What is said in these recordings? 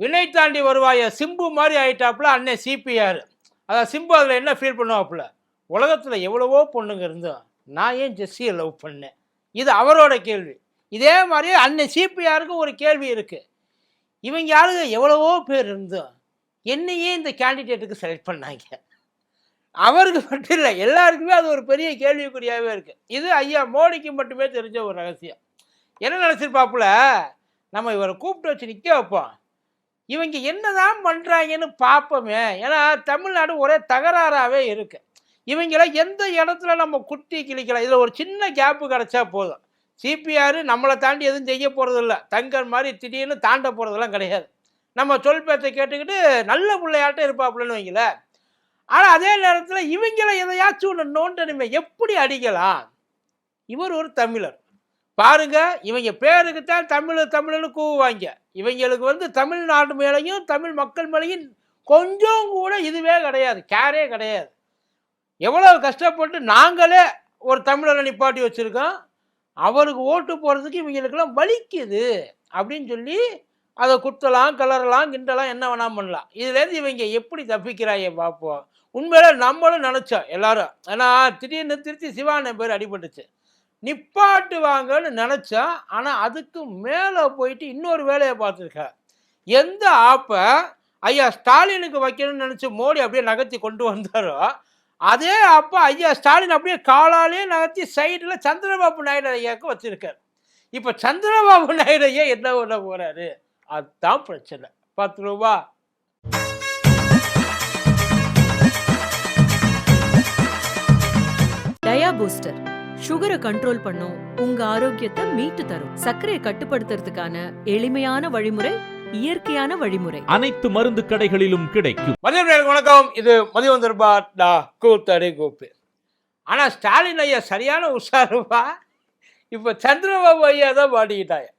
வினை தாண்டி வருவாய? சிம்பு மாதிரி ஆயிட்டாப்புல அன்னை சிபிஆர். அதான் சிம்பு அதில் என்ன ஃபீல் பண்ணுவாப்புல? உலகத்தில் எவ்வளவோ பொண்ணுங்க இருந்தோம் நான் ஏன் ஜெஸ்ஸியை லவ் பண்ணேன்? இது அவரோட கேள்வி. இதே மாதிரி அன்னை சிபிஆருக்கு ஒரு கேள்வி இருக்குது இவங்க யாருங்க? எவ்வளவோ பேர் இருந்தோம் என்னையே இந்த கேண்டிடேட்டுக்கு செலக்ட் பண்ணாங்க. அவருக்கு மட்டும் இல்லை எல்லாருக்குமே அது ஒரு பெரிய கேள்விக்குறியாகவே இருக்குது இது ஐயா மோடிக்கு மட்டுமே தெரிஞ்ச ஒரு ரகசியம். என்ன நினச்சிருப்பாப்புல? நம்ம இவரை கூப்பிட்டு வச்சு நிற்க வைப்போம். இவங்க என்னதான் பண்ணுறாங்கன்னு பார்ப்போமே ஏன்னா தமிழ்நாடு ஒரே தகராறாகவே இருக்கு. இவங்கள எந்த இடத்துல நம்ம குட்டி கிழிக்கலாம்? இதில் ஒரு சின்ன கேப்பு கிடச்சா போதும். சிபிஆர் நம்மளை தாண்டி எதுவும் செய்ய போகிறதில்ல தங்கர் மாதிரி திடீர்னு தாண்ட போகிறதெல்லாம் கிடையாது. நம்ம சொல் பேச்சை கேட்டுக்கிட்டு நல்ல பிள்ளையாட்டம் இருப்பாப்புலன்னு வைங்களேன். ஆனால் அதே நேரத்தில் இவங்கள எதையாச்சும் ஒன்று நோண்டனுமே எப்படி அடிக்கலாம்? இவர் ஒரு தமிழர். பாருங்க இவங்க பேருக்கு தான் தமிழ் தமிழ்னு கூவுவாங்க. இவங்களுக்கு வந்து தமிழ்நாடு மேலேயும் தமிழ் மக்கள் மேலேயும் கொஞ்சம் கூட இதுவே கிடையாது கேரே கிடையாது. எவ்வளவு கஷ்டப்பட்டு நாங்களே ஒரு தமிழரை நிப்பாட்டி வச்சுருக்கோம். அவருக்கு ஓட்டு போகிறதுக்கு இவங்களுக்கெல்லாம் வலிக்குது அப்படின்னு சொல்லி அதை குத்தலாம் கலரலாம் கிண்டலாம் என்ன வேணாம் பண்ணலாம். இதுலேருந்து இவங்க எப்படி தப்பிக்கிறாங்க பார்ப்போம். உண்மையில நம்மளும் நினச்சோம் எல்லாரும். ஏன்னா திடீர்னு திருச்சி சிவான பேர் அடிபட்டுச்சு. நிப்பாட்டுவாங்கன்னு நினச்சோம் ஆனால் அதுக்கு மேலே போயிட்டு இன்னொரு வேலையை பார்த்துருக்க எந்த ஆப்பை ஐயா ஸ்டாலினுக்கு வைக்கணும்னு நினச்சி மோடி அப்படியே நகர்த்தி கொண்டு வந்தாரோ அதே அப்போ ஐயா ஸ்டாலின் அப்படியே காலாலே நகர்த்தி சைடில் சந்திரபாபு நாயுடு ஐயாவுக்கு வச்சுருக்கார். இப்போ சந்திரபாபு நாயுடு ஐயா என்ன பண்ண போகிறாரு அதுதான் பிரச்சனை. பத்து ரூபா. டயா பூஸ்டர். சுகரை கண்ட்ரோல் பண்ணும். உங்க ஆரோக்கியத்தை மீட்டு தரும். சர்க்கரையை கட்டுப்படுத்துறதுக்கான எளிமையான வழிமுறை இயற்கையான வழிமுறை. அனைத்து மருந்து கடைகளிலும் கிடைக்கும். மதியம் வணக்கம். இது மதியம் தர்பா டா கூத்தடி கூப்பு. ஆனால் ஸ்டாலின் ஐயா சரியான உஷாருப்பா. இப்போ சந்திரபாபு ஐயா தான் மாட்டிக்கிட்டாங்க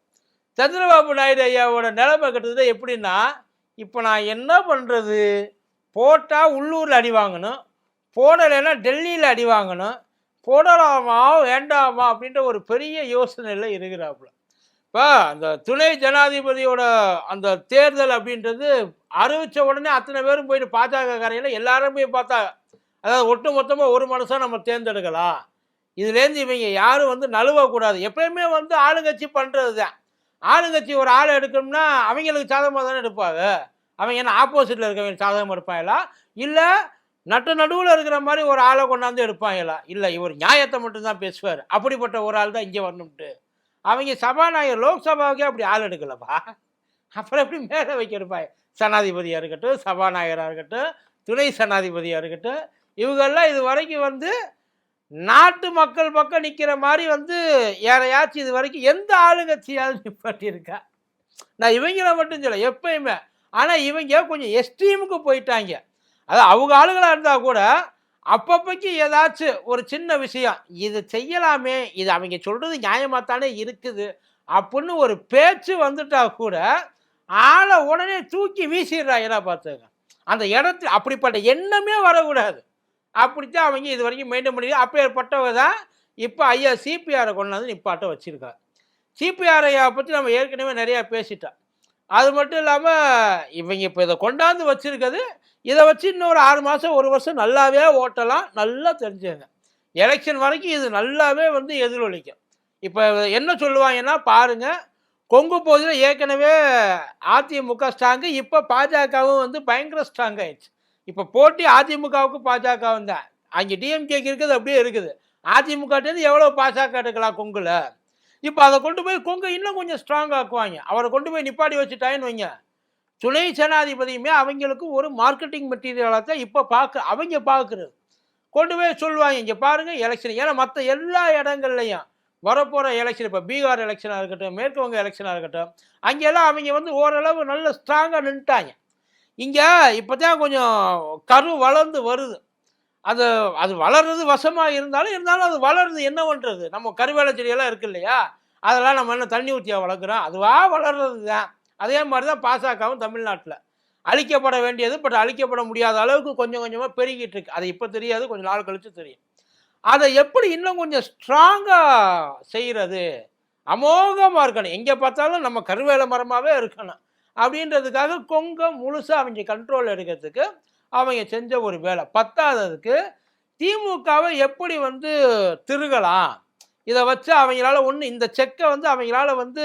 சந்திரபாபு நாயுடு ஐயாவோட நிலைமை கட்டுறது எப்படின்னா இப்போ நான் என்ன பண்ணுறது போட்டால் உள்ளூரில் அடி வாங்கணும். போடலைன்னா டெல்லியில் அடி வாங்கணும். போடலாமா வேண்டாமா அப்படின்ற ஒரு பெரிய யோசனையில் இருக்கிறாப்புல. இப்போ அந்த துணை ஜனாதிபதியோட அந்த தேர்தல் அப்படின்றது அறிவித்த உடனே அத்தனை பேரும் போயிட்டு பாஜக காரையில் எல்லாரும் போய் பார்த்தா அதாவது ஒட்டு மொத்தமாக ஒரு மனுஷன் நம்ம தேர்ந்தெடுக்கலாம். இதுலேருந்து இவங்க யாரும் வந்து நழுவக்கூடாது எப்பயுமே வந்து ஆளுங்கட்சி பண்ணுறது தான் ஆளுங்கட்சி ஒரு ஆள் எடுக்கணும்னா அவங்களுக்கு சாதகமாக தானே எடுப்பாங்க. அவங்க என்ன ஆப்போசிட்டில் இருக்கவங்க சாதகமாக எடுப்பாங்களா? இல்லை நட்டு நடுவில் இருக்கிற மாதிரி ஒரு ஆளை கொண்டாந்து எடுப்பாங்களா? இல்லை இவர் நியாயத்தை மட்டும்தான் பேசுவார். அப்படிப்பட்ட ஒரு ஆள் தான் இங்கே வரணும்ட்டு. அவங்க சபாநாயகர் லோக்சபாவுக்கே அப்படி ஆள் எடுக்கலப்பா. அப்புறம் எப்படி மேலே வைக்க சனாதிபதியாக இருக்கட்டும் சபாநாயகராக இருக்கட்டும் துணை சனாதிபதியாக இருக்கட்டும் இவங்கெல்லாம் இது வரைக்கும் வந்து நாட்டு மக்கள் பக்கம் நிற்கிற மாதிரி வந்து யாரையாச்சும் இது வரைக்கும் எந்த ஆளுங்கட்சியாவது நிப்பாட்டியிருக்கா? நான் இவங்கள மட்டும் சொல்ல எப்பயுமே. ஆனால் இவங்க கொஞ்சம் எஸ்ட்ரீமுக்கு போயிட்டாங்க. அது அவங்க ஆளுங்களாக இருந்தால் கூட அப்பப்போக்கு ஏதாச்சும் ஒரு சின்ன விஷயம் இது செய்யலாமே இது அவங்க சொல்கிறது நியாயமாக தானே இருக்குது அப்படின்னு ஒரு பேச்சு வந்துட்டா கூட ஆளை உடனே தூக்கி வீசிடுறாங்க பார்த்துங்க. அந்த இடத்துல அப்படிப்பட்ட எண்ணமே வரக்கூடாது. அப்படித்தான் அவங்க இது வரைக்கும் மெயின்டைன் பண்ணி அப்பேற்பட்டவங்க தான் இப்போ ஐயா சிபிஆரை கொண்டாந்து நிப்பாட்ட வச்சுருக்காரு. சிபிஆர் ஐயா பற்றி நம்ம ஏற்கனவே நிறையா பேசிட்டோம். அது மட்டும் இல்லாமல் இவங்க இப்போ இதை கொண்டாந்து வச்சுருக்கிறது இதை வச்சு இன்னொரு ஆறு மாதம் ஒரு வருஷம் நல்லாவே ஓட்டலாம். நல்லா தெரிஞ்சுங்க. எலெக்ஷன் வரைக்கும் இது நல்லாவே வந்து எதிரொலிக்கும். இப்போ என்ன சொல்லுவாங்கன்னா பாருங்கள் கொங்கு பகுதியில் ஏற்கனவே அதிமுக ஸ்ட்ராங்கு இப்போ பாஜகவும் வந்து பயங்கர ஸ்ட்ராங் ஆயிடுச்சு. இப்போ போட்டி அதிமுகவுக்கு பாஜகவும் தான் அங்கே டிஎம்கேக்கு இருக்குது அப்படியே இருக்குது. அதிமுகட்டேருந்து எவ்வளோ பாஜக எடுக்கலாம் கொங்குல? இப்போ அதை கொண்டு போய் கொங்கு இன்னும் கொஞ்சம் ஸ்ட்ராங் ஆக்குவாங்க. அவரை கொண்டு போய் நிப்பாடி வச்சுட்டாங்கன்னு வைங்க. துணை ஜனாதிபதியுமே அவங்களுக்கு ஒரு மார்க்கெட்டிங் மெட்டீரியலாக தான் இப்போ பார்க்க அவங்க பார்க்குறது கொண்டு போய் சொல்லுவாங்க இங்கே பாருங்கள் எலெக்ஷன் ஏன்னா மற்ற எல்லா இடங்கள்லையும் வரப்போகிற எலெக்ஷன் இப்போ பீகார் எலெக்ஷனாக இருக்கட்டும் மேற்கு வங்க எலெக்ஷனாக இருக்கட்டும் அங்கெல்லாம் அவங்க வந்து ஓரளவு நல்ல ஸ்ட்ராங்காக நின்ட்டாங்க இங்கே இப்போ தான் கொஞ்சம் கரு வளர்ந்து வருது. அது அது வளர்றது வசமாக இருந்தாலும் இருந்தாலும் அது வளருது என்ன பண்ணுறது நம்ம கருவேலை செடியெல்லாம் இருக்கு இல்லையா? அதெல்லாம் நம்ம என்ன தண்ணி ஊற்றியாக வளர்க்குறோம்? அதுவாக வளர்றது தான் அதே மாதிரி தான் பாசகவும் தமிழ்நாட்டில். அழிக்கப்பட வேண்டியது பட் அழிக்கப்பட முடியாத அளவுக்கு கொஞ்சம் கொஞ்சமாக பெருகிட்டு இருக்கு. அது இப்போ தெரியாது கொஞ்சம் நாள் கழித்து தெரியும். அதை எப்படி இன்னும் கொஞ்சம் ஸ்ட்ராங்காக செய்கிறது அமோகமாக இருக்கணும். எங்கே பார்த்தாலும் நம்ம கருவேல மரமாகவே இருக்கணும். அப்படின்றதுக்காக கொங்கம் முழுசாக அவங்க கண்ட்ரோல் எடுக்கிறதுக்கு அவங்க செஞ்ச ஒரு வேலை. பத்தாததுக்கு திமுகவை எப்படி வந்து திருகலாம்? இதை வச்சு அவங்களால ஒன்று இந்த செக்கை வந்து அவங்களால வந்து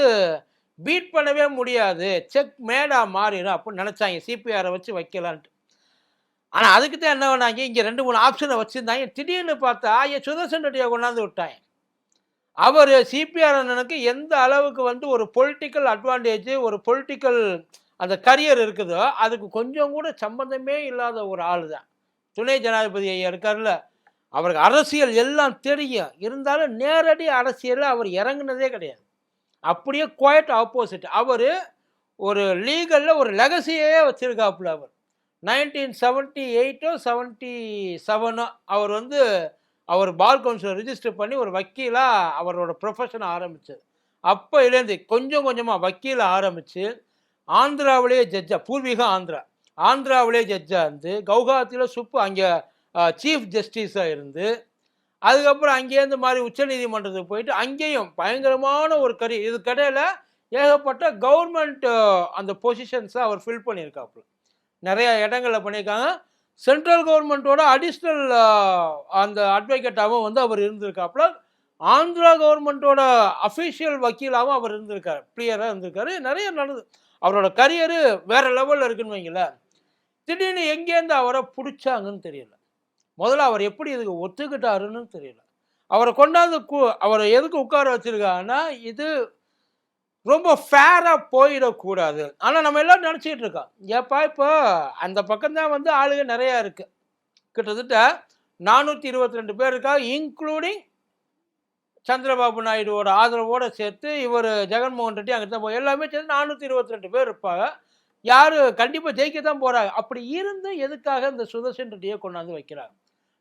பீட் பண்ணவே முடியாது. செக் மேடாக மாறிடும். அப்படின்னு நினச்சாங்க சிபிஆரை வச்சு வைக்கலான்ட்டு. ஆனால் அதுக்கு தான் என்ன பண்ணாங்க? இங்கே ரெண்டு மூணு ஆப்ஷனை வச்சுருந்தாங்க. திடீர்னு பார்த்தா ஐயா சுதர்சன் ரெட்டியை கொண்டாந்து விட்டாங்க. அவர் சிபிஆர் அண்ணனுக்கு எந்த அளவுக்கு வந்து ஒரு பொலிட்டிக்கல் அட்வான்டேஜ் ஒரு பொலிட்டிக்கல் அந்த கரியர் இருக்குதோ அதுக்கு கொஞ்சம் கூட சம்பந்தமே இல்லாத ஒரு ஆள் தான் துணை ஜனாதிபதி ஐயா இருக்கார்ல அவருக்கு அரசியல் எல்லாம் தெரியும். இருந்தாலும் நேரடி அரசியலில் அவர் இறங்குனதே கிடையாது. அப்படியே குவாய்ட் ஆப்போசிட் அவர் ஒரு லீகலில் ஒரு லெகசியே வச்சுருக்காப்புல அவர். நைன்டீன் செவன்ட்டி எயிட்டோ செவன்ட்டி செவனோ அவர் வந்து அவர் பார் கவுன்சில் ரிஜிஸ்டர் பண்ணி ஒரு வக்கீலாக அவரோட ப்ரொஃபஷனை ஆரம்பித்தார் அப்போலேருந்து கொஞ்சம் கொஞ்சமாக வக்கீல ஆரம்பித்து ஆந்திராவிலேயே ஜட்ஜா பூர்வீகம் ஆந்திரா. ஆந்திராவிலே ஜட்ஜாக இருந்து கவுஹாத்தியில் சுப்பு அங்கே சீஃப் ஜஸ்டிஸாக இருந்து அதுக்கப்புறம் அங்கேருந்து மாதிரி உச்சநீதிமன்றத்துக்கு போயிட்டு அங்கேயும் பயங்கரமான ஒரு கரி இது கடையில் ஏகப்பட்ட கவர்மெண்ட் அந்த பொசிஷன்ஸை அவர் ஃபில் பண்ணியிருக்காப்புல. நிறைய இடங்களில் பண்ணியிருக்காங்க. சென்ட்ரல் கவர்மெண்ட்டோட அடிஷ்னல் அந்த அட்வொகேட்டாகவும் வந்து அவர் இருந்திருக்காப்புல. ஆந்திரா கவர்மெண்ட்டோட அஃபிஷியல் வக்கீலாகவும் அவர் இருந்திருக்காரு. பிளியராக இருந்திருக்காரு. நிறைய நடந்து அவரோட கரியரு வேற லெவலில் இருக்குன்னு வைங்களேன். திடீர்னு எங்கேருந்து அவரை பிடிச்சாங்கன்னு தெரியல. முதல்ல அவர் எப்படி இதுக்கு ஒத்துக்கிட்டாருன்னு தெரியல. அவரை கொண்டாந்து அவரை எதுக்கு உட்கார வச்சிருக்காங்கன்னா இது ரொம்ப ஃபேராக போயிடக்கூடாது. ஆனால் நம்ம எல்லாம் நினச்சிக்கிட்டு இருக்கோம். ஏப்பா இப்போ அந்த பக்கம்தான் வந்து ஆளுங்க நிறையா இருக்குது கிட்டத்தட்ட நானூற்றி இருபத்தி ரெண்டு பேர் இருக்கா இன்க்ளூடிங் சந்திரபாபு நாயுடுவோட ஆதரவோடு சேர்த்து இவர் ஜெகன்மோகன் ரெட்டி அங்கே தான் போய் எல்லாமே சேர்த்து நானூற்றி இருபத்தி ரெண்டு பேர் இருப்பாங்க. யார் கண்டிப்பாக ஜெயிக்க தான் போகிறாங்க அப்படி இருந்து எதுக்காக இந்த சுதர்ஷன் ரெட்டியை கொண்டாந்து வைக்கிறாங்க?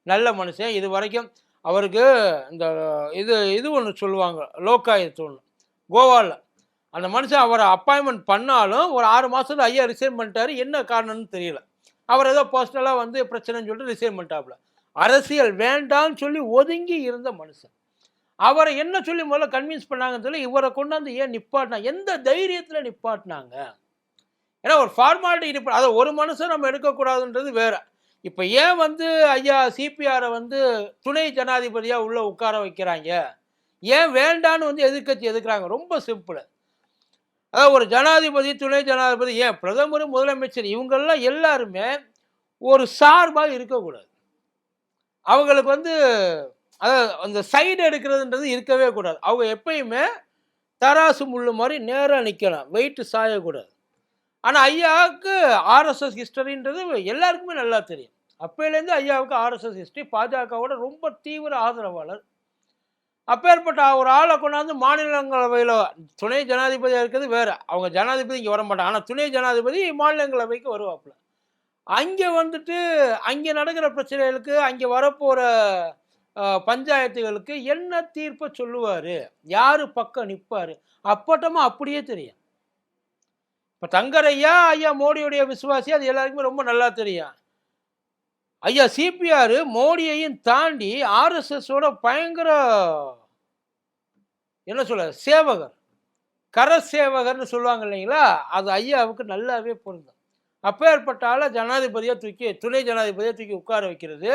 நல்ல மனுஷன். இது வரைக்கும் அவருக்கு இந்த இது இது ஒன்று சொல்லுவாங்க. லோக்காயத்து ஒன்று கோவாவில் அந்த மனுஷன் அவரை அப்பாயின்மெண்ட் பண்ணாலும் ஒரு ஆறு மாதத்துல ஐயா ரிசைன் பண்ணிட்டாரு. என்ன காரணம்னு தெரியல. அவர் ஏதோ பர்சனலாக வந்து பிரச்சனைன்னு சொல்லிட்டு ரிசைன் பண்ணிட்டாப்புல. அரசியல் வேண்டாம்னு சொல்லி ஒதுங்கி இருந்த மனுஷன். அவரை என்ன சொல்லி முதல்ல கன்வின்ஸ் பண்ணாங்கன்னு சொல்லி இவரை கொண்டாந்து ஏன் நிப்பாட்டினா எந்த தைரியத்தில் நிப்பாட்டினாங்க? ஏன்னா ஒரு ஃபார்மாலிட்டி நிப்பா அதை ஒரு மனுஷன் நம்ம எடுக்கக்கூடாதுன்றது வேறு. இப்போ ஏன் வந்து ஐயா சிபிஆரை வந்து துணை ஜனாதிபதியாக உள்ள உட்கார வைக்கிறாங்க? ஏன் வேண்டான்னு வந்து எதிர்க்கட்சி எதுக்குறாங்க? ரொம்ப சிம்பிள். அதாவது ஒரு ஜனாதிபதி துணை ஜனாதிபதி ஏன் பிரதமர் முதலமைச்சர் இவங்கெல்லாம் எல்லாருமே ஒரு சார்பாக இருக்கக்கூடாது. அவங்களுக்கு வந்து அதாவது அந்த சைடு எடுக்கிறதுன்றது இருக்கவே கூடாது. அவங்க எப்பயுமே தராசு முள்ளு மாதிரி நேராக நிற்கலாம் வெயிட்டு சாயக்கூடாது. ஆனால் ஐயாவுக்கு ஆர்எஸ்எஸ் ஹிஸ்டரின்றது எல்லாருக்குமே நல்லா தெரியும். அப்போலேருந்து ஐயாவுக்கு ஆர்எஸ்எஸ் ஹிஸ்டரி பாஜகவோட ரொம்ப தீவிர ஆதரவாளர். அப்பேற்பட்ட ஒரு ஆளை கொண்டாந்து மாநிலங்களவையில் துணை ஜனாதிபதியாக இருக்கிறது வேறு. அவங்க ஜனாதிபதி இங்கே வர மாட்டாங்க ஆனால் துணை ஜனாதிபதி மாநிலங்களவைக்கு வருவாப்புல. அங்கே வந்துட்டு அங்கே நடக்கிற பிரச்சனைகளுக்கு அங்கே வரப்போகிற பஞ்சாயத்துகளுக்கு என்ன தீர்ப்பை சொல்லுவார்? யார் பக்கம் நிற்பார் அப்பட்டமாக அப்படியே தெரியும். இப்போ தங்கரையா ஐயா மோடியுடைய விசுவாசி அது எல்லாருக்குமே ரொம்ப நல்லா தெரியும். ஐயா சிபிஆர் மோடியையும் தாண்டி ஆர்எஸ்எஸோட பயங்கர என்ன சொல்ல சேவகர் கர சேவகர்னு சொல்லுவாங்க இல்லைங்களா? அது ஐயாவுக்கு நல்லாவே பொருந்தும். அப்பேற்பட்ட ஆளை ஜனாதிபதியாக தூக்கி துணை ஜனாதிபதியாக தூக்கி உட்கார வைக்கிறது.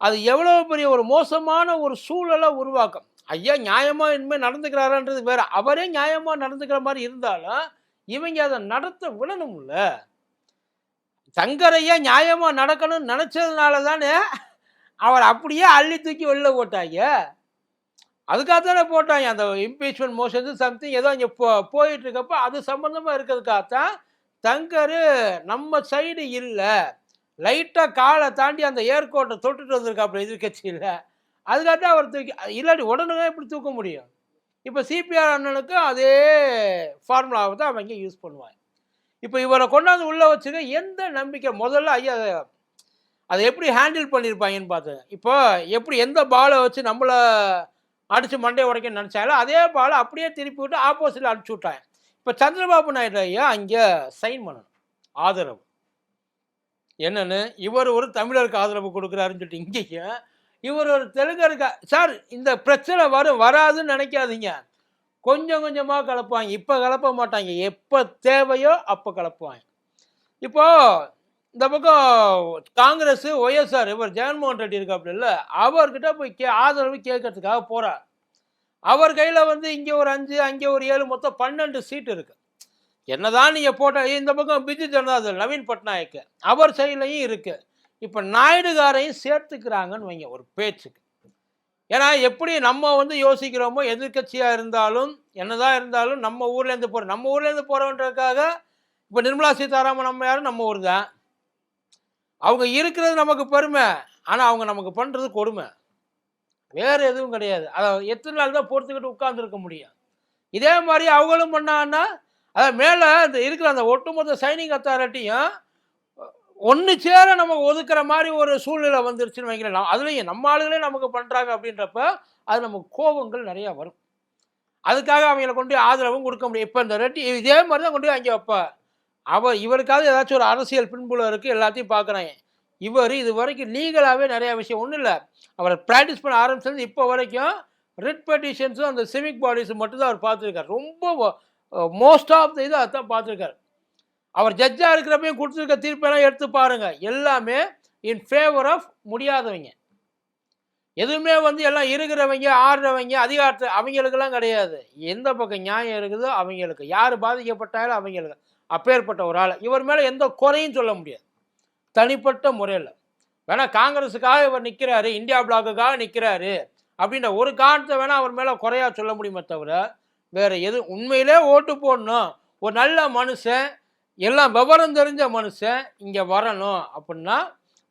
அது எவ்வளோ பெரிய ஒரு மோசமான ஒரு சூழலை உருவாக்கும். ஐயா நியாயமாக இனிமேல் நடந்துக்கிறாரான்றது வேறு. அவரே நியாயமாக நடந்துக்கிற மாதிரி இருந்தாலும் இவங்க அதை நடத்த விடணும்ல சங்கரையா நியாயமாக நடக்கணும்னு நினச்சதுனால தானே அவர் அப்படியே அள்ளி தூக்கி வெளில போட்டாங்க. அதுக்காக தானே போட்டாங்க. அந்த இம்பீச்மெண்ட் மோஷன் சம்திங் ஏதோ இங்கே போ போயிட்டுருக்கப்போ அது சம்மந்தமாக இருக்கிறதுக்காகத்தான் தங்கர் நம்ம சைடு இல்லை. லைட்டாக காலை தாண்டி அந்த ஏர்கோட்டை தொட்டுட்டு வந்திருக்காப்புல எதிர்கட்சியில். அதுக்காக தான் அவர் தூக்கி இல்லாட்டி உடனே எப்படி தூக்க முடியும்? இப்போ சிபிஆர் அண்ணனுக்கும் அதே ஃபார்முலாவை தான் அவங்க யூஸ் பண்ணுவாங்க. இப்போ இவரை கொண்டாந்து உள்ளே வச்சுங்க எந்த நம்பிக்கை? முதல்ல ஐயா அதை- எப்படி ஹேண்டில் பண்ணியிருப்பாங்கன்னு பார்த்தேன் இப்போ எப்படி எந்த பாலை வச்சு நம்மளை அடித்து மண்டையை உடைக்க நினச்சாலும் அதே பாலை அப்படியே திருப்பி விட்டு ஆப்போசிட்டில் அடிச்சு விட்டாங்க. இப்போ சந்திரபாபு நாயுடு ஐயா அங்கே சைன் பண்ணணும். ஆதரவு. என்னென்னு? இவர் ஒரு தமிழருக்கு ஆதரவு கொடுக்குறாருன்னு சொல்லிட்டு இங்கேயும் இவர் ஒரு தெலுங்கருக்கு சார் இந்த பிரச்சனை வரும் வராதுன்னு நினைக்காதீங்க. கொஞ்சம் கொஞ்சமாக கலப்புவாங்க. இப்போ கலப்ப மாட்டாங்க. எப்போ தேவையோ அப்போ கலப்புவாங்க. இப்போது இந்த பக்கம் காங்கிரஸ் ஒய்எஸ்ஆர் இவர் ஜெகன்மோகன் ரெட்டி இருக்காப்புல அவர்கிட்ட போய் கே ஆதரவு கேட்கறதுக்காக போகிறார் அவர் கையில் வந்து இங்கே ஒரு அஞ்சு அங்கே ஒரு ஏழு மொத்தம் பன்னெண்டு சீட் இருக்கு. என்னதான் நீங்கள் போட்ட இந்த பக்கம் பிஜு ஜனதாதள் நவீன் பட்நாயக் அவர் சைட்லையும் இருக்குது இப்போ நாயுடுகாரையும் சேர்த்துக்கிறாங்கன்னு வைங்க ஒரு பேச்சுக்கு. ஏன்னா எப்படி நம்ம வந்து யோசிக்கிறோமோ எதிர்க்கட்சியாக இருந்தாலும் என்னதான் இருந்தாலும் நம்ம ஊர்லேருந்து போகிறோம் நம்ம ஊர்லேருந்து போகிறோன்றதுக்காக இப்போ நிர்மலா சீதாராமன் நம்ம யாரும் நம்ம ஊர் தான். அவங்க இருக்கிறது நமக்கு பெருமை ஆனால் அவங்க நமக்கு பண்ணுறது கொடுமை. வேறு எதுவும் கிடையாது. அதை எத்தனை நாள் தான் பொறுத்துக்கிட்டு உட்காந்துருக்க முடியும். இதே மாதிரி அவங்களும் பண்ணாங்கன்னா அதை மேலே இந்த இருக்கிற அந்த ஒட்டுமொத்த சைனிங் அத்தாரிட்டியும் ஒன்று சேர நம்ம ஒதுக்குற மாதிரி ஒரு சூழ்நிலை வந்துருச்சுன்னு வைங்களேன். அதுலேயும் நம்ம ஆளுகளே நமக்கு பண்ணுறாங்க அப்படின்றப்ப அது நமக்கு கோபங்கள் நிறையா வரும். அதுக்காக அவங்கள கொண்டு ஆதரவும் கொடுக்க முடியும். இப்போ இந்த ரெட்டி இதே மாதிரி தான் கொண்டு போய் அங்கே வைப்ப. அவர் இவருக்காவது ஏதாச்சும் ஒரு அரசியல் பின்புலம் இருக்குது எல்லாத்தையும் பார்க்குறாங்க இவர் இது வரைக்கும் லீகலாகவே நிறையா விஷயம் ஒன்றும் இல்லை. அவர் ப்ராக்டிஸ் பண்ண ஆரம்பிச்சது இப்போ வரைக்கும் ரெட் பெட்டிஷன்ஸும் அந்த சிவிக் பாடிஸும் மட்டும்தான் அவர் பார்த்துருக்காரு. ரொம்ப மோஸ்ட் ஆஃப் த இது அதான் பார்த்துருக்காரு. அவர் ஜட்ஜாக இருக்கிறப்பையும் கொடுத்துருக்க தீர்ப்பெல்லாம் எடுத்து பாருங்கள் எல்லாமே இன் ஃபேவர் ஆஃப் முடியாதவங்க. எதுவுமே வந்து எல்லாம் இருக்கிறவங்க ஆடுறவங்க அதிகாரத்தை அவங்களுக்கெல்லாம் கிடையாது. எந்த பக்கம் நியாயம் இருக்குதோ அவங்களுக்கு. யார் பாதிக்கப்பட்டாலும் அவங்களுக்கு. அப்பேற்பட்ட ஒரு ஆள். இவர் மேலே எந்த குறையும் சொல்ல முடியாது. தனிப்பட்ட முறையில். வேணால் காங்கிரஸுக்காக இவர் நிற்கிறாரு இந்தியா பிளாக்குக்காக நிற்கிறாரு அப்படின்ற ஒரு காரணத்தை வேணால் அவர் மேலே குறையா சொல்ல முடியுமே தவிர வேறு எது உண்மையிலே ஓட்டு போடணும். ஒரு நல்ல மனுஷன் எல்லாம் விவரம் தெரிஞ்ச மனுஷன் இங்கே வரணும் அப்படின்னா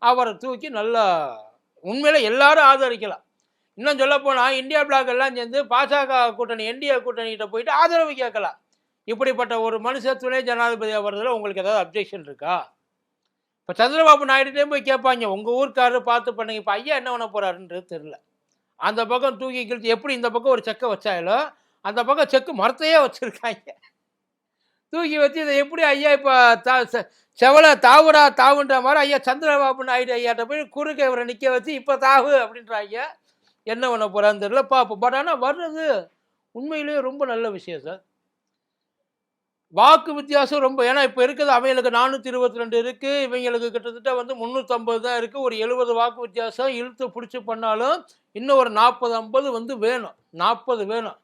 அவரை தூக்கி நல்லா உண்மையில் எல்லாரும் ஆதரிக்கலாம். இன்னும் சொல்ல போனால் இந்தியா பிளாக் எல்லாம் சேர்ந்து பாஜக கூட்டணி என்டிஏ கூட்டணிகிட்ட போயிட்டு ஆதரவு கேட்கலாம். இப்படிப்பட்ட ஒரு மனுஷன் துணை ஜனாதிபதி வர்றதுல உங்களுக்கு ஏதாவது அப்ஜெக்ஷன் இருக்கா? இப்போ சந்திரபாபு நாயுடுட்டே போய் கேட்பாங்க உங்கள் ஊருக்காரர் பார்த்து பண்ணுங்க. இப்போ ஐயா என்ன பண்ண போகிறாருன்றது தெரில அந்த பக்கம் தூக்கி கிழித்து எப்படி இந்த பக்கம் ஒரு செக்கை வச்சாயிலோ அந்த பக்கம் செக்கு மரத்தையே வச்சுருக்காங்க. தூக்கி வச்சு இதை எப்படி ஐயா இப்போ தா செ- செவலை தாவுடா தாவுன்ற மாதிரி ஐயா சந்திரபாபு நாயுடு ஐயாட்ட போய் குறுக்க இவரை நிற்க வச்சு இப்போ தாவு அப்படின்ற ஐயா என்ன பண்ண போகிறான்னு தெரியல பார்ப்போம். பட் ஆனால் வர்றது உண்மையிலேயே ரொம்ப நல்ல விஷயம் சார். வாக்கு வித்தியாசம் ரொம்ப ஏன்னா இப்போ இருக்கிறது அவங்களுக்கு நானூற்றி இருபத்தி ரெண்டு இருக்குது இவங்களுக்கு கிட்டத்தட்ட வந்து முந்நூற்றம்பது தான் இருக்குது ஒரு எழுபது வாக்கு வித்தியாசம் இழுத்து பிடிச்சி பண்ணாலும் இன்னும் ஒரு நாற்பது ஐம்பது வந்து வேணும். நாற்பது வேணும்.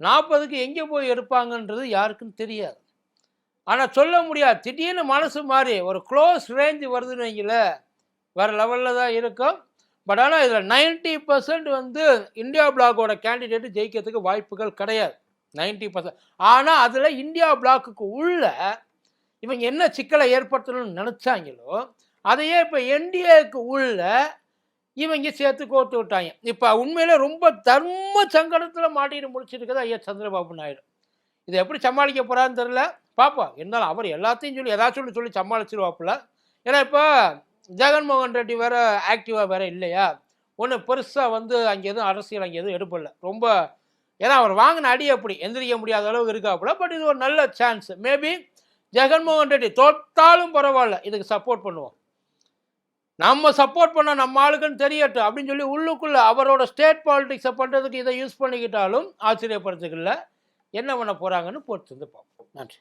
நாற்பதுக்கு எங்கே போய் எடுப்பாங்கன்றது யாருக்கும் தெரியாது. ஆனால் சொல்ல முடியாது. திடீர்னு மனசு மாறி ஒரு க்ளோஸ் ரேஞ்ச் வருதுன்னு வைங்கள வேறு லெவலில் தான் இருக்கும். பட் ஆனால் இதில் நைன்ட்டி பர்சன்ட் வந்து இந்தியா பிளாக்கோட கேண்டிடேட்டு ஜெயிக்கிறதுக்கு வாய்ப்புகள் கிடையாது. நைன்ட்டி பர்சன்ட் ஆனால் அதில் இந்தியா பிளாக்குக்கு உள்ள இவங்க என்ன சிக்கலை ஏற்படுத்தணும்னு நினச்சாங்களோ அதையே இப்போ என்டிஏக்கு உள்ள இவங்க சேர்த்து கோர்த்து விட்டாங்க. இப்போ உண்மையிலே ரொம்ப தர்ம சங்கடத்தில் மாட்டிட்டு முடிச்சிருக்குது ஐயா சந்திரபாபு நாயுடு. இதை எப்படி சமாளிக்க போகிறான்னு தெரில பார்ப்போம் இருந்தாலும் அவர் எல்லாத்தையும் சொல்லி ஏதாச்சும் ஒன்று சொல்லி சமாளிச்சிருவாப்புல. ஏன்னா இப்போ ஜெகன்மோகன் ரெட்டி வேற ஆக்டிவாக வேற இல்லையா? ஒன்று பெருசாக வந்து அங்கே எதுவும் அரசியல் அங்கே எதுவும் எடுப்பில்லை. ரொம்ப ஏன்னா அவர் வாங்கின அடி அப்படி. எந்திரிக்க முடியாத அளவுக்கு இருக்காப்புல. பட் இது ஒரு நல்ல சான்ஸ் மேபி ஜெகன்மோகன் ரெட்டி தோத்தாலும் பரவாயில்ல. இதுக்கு சப்போர்ட் பண்ணுவோம். நம்ம சப்போர்ட் பண்ண நம்ம ஆளுக்குன்னு தெரியட்டும் அப்படின்னு சொல்லி உள்ளுக்குள்ளே அவரோட ஸ்டேட் பாலிடிக்ஸை பண்ணுறதுக்கு இதை யூஸ் பண்ணிக்கிட்டாலும் ஆச்சரியப்படுறதுக்கு இல்லை. என்ன பண்ண போகிறாங்கன்னு பொறுத்து வந்து பார்ப்போம். நன்றி.